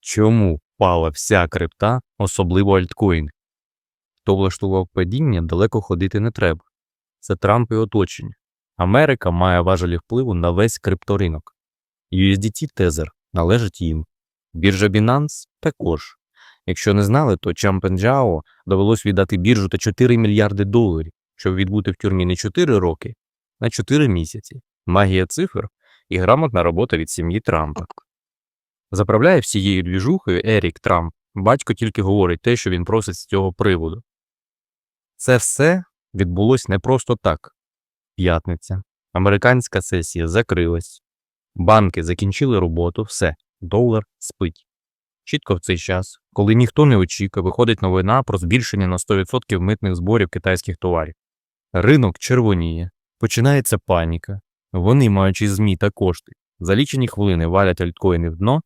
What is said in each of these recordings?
Чому впала вся крипта, особливо альткоїни? Хто влаштував падіння, далеко ходити не треба. Це Трамп і оточення. Америка має важелі впливу на весь крипторинок. USDT Tether належить їм. Біржа Binance також. Якщо не знали, то Чампенджао довелось віддати біржу та 4 мільярди доларів, щоб відбути в тюрмі не 4 роки, а 4 місяці. Магія цифр і грамотна робота від сім'ї Трампа. Заправляє всією двіжухою Ерік Трамп. Батько тільки говорить те, що він просить з цього приводу. Це все відбулось не просто так. П'ятниця. Американська сесія закрилась. Банки закінчили роботу, все, долар спить. Чітко в цей час, коли ніхто не очікує, виходить новина про збільшення на 100% митних зборів китайських товарів. Ринок червоніє, починається паніка. Вони, маючи ЗМІ та кошти, за лічені хвилини валять альткоїни в дно.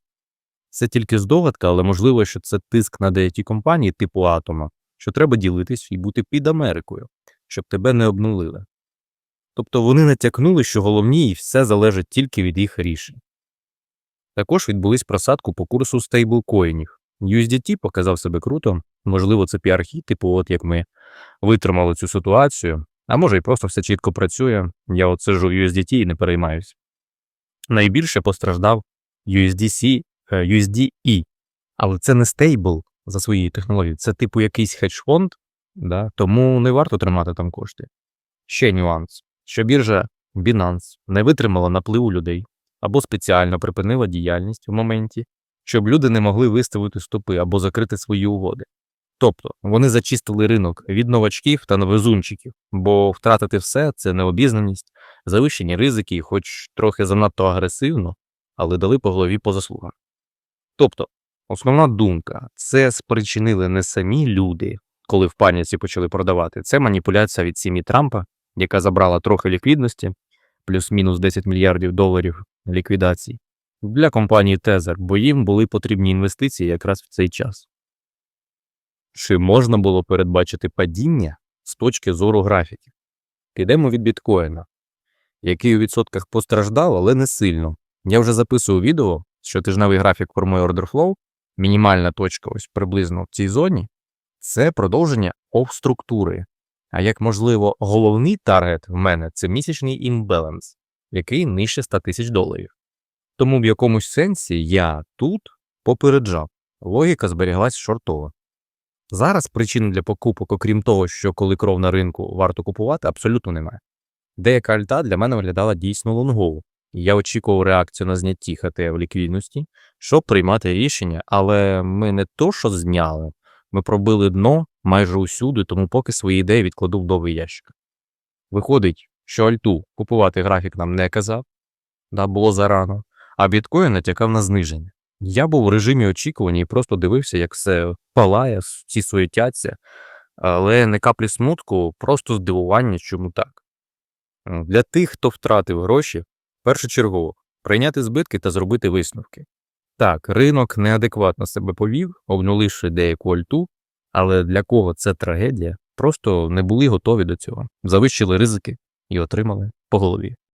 Це тільки здогадка, але можливо, що це тиск на деякі компанії типу Атома, що треба ділитись і бути під Америкою, щоб тебе не обнулили. Тобто вони натякнули, що головні і все залежить тільки від їх рішень. Також відбулись просадку по курсу стейблкоїнів. USDT показав себе круто, можливо, це піархі, типу, от як ми витримали цю ситуацію, а може і просто все чітко працює. Я от сижу USDT і не переймаюсь. Найбільше постраждав USDC, USDE, але це не стейбл за своєю технологією, це типу якийсь хедж-фонд, да? тому не варто тримати там кошти. Ще нюанс, що біржа Binance не витримала напливу людей або спеціально припинила діяльність в моменті, щоб люди не могли виставити стопи або закрити свої угоди. Тобто вони зачистили ринок від новачків та новизунчиків, бо втратити все це необізнаність, завищені ризики, хоч трохи занадто агресивно, але дали по голові по заслугам. Тобто, основна думка це спричинили не самі люди, коли в паніці почали продавати, це маніпуляція від сім'ї Трампа, яка забрала трохи ліквідності, плюс-мінус 10 мільярдів доларів ліквідацій, для компанії Tether, бо їм були потрібні інвестиції якраз в цей час. Чи можна було передбачити падіння з точки зору графіків? Підемо від біткоїна, який у відсотках постраждав, але не сильно. Я вже записував відео, щотижневий графік формує order flow, мінімальна точка ось приблизно в цій зоні, це продовження оф-структури. А як можливо, головний таргет в мене це місячний імбаланс, який нижче 100 тисяч доларів. Тому в якомусь сенсі я тут попереджав, логіка зберіглась шортова. Зараз причин для покупок, окрім того, що коли кров на ринку варто купувати, абсолютно немає. Деяка альта для мене виглядала дійсно лонгово. Я очікував реакцію на знятті ХТ в ліквідності, щоб приймати рішення, але ми не то, що зняли, ми пробили дно майже усюди, тому поки свої ідеї відкладу в довгий ящик. Виходить, що альту купувати графік нам не казав, да було зарано, а біткоін натякав на зниження. Я був в режимі очікування і просто дивився, як все палає, всі суетяться, але не каплі смутку, просто здивування, чому так. Для тих, хто втратив гроші, першочергово прийняти збитки та зробити висновки. Так, ринок неадекватно себе повів, обнуливши деяку альту, але для кого це трагедія, просто не були готові до цього, завищили ризики і отримали по голові.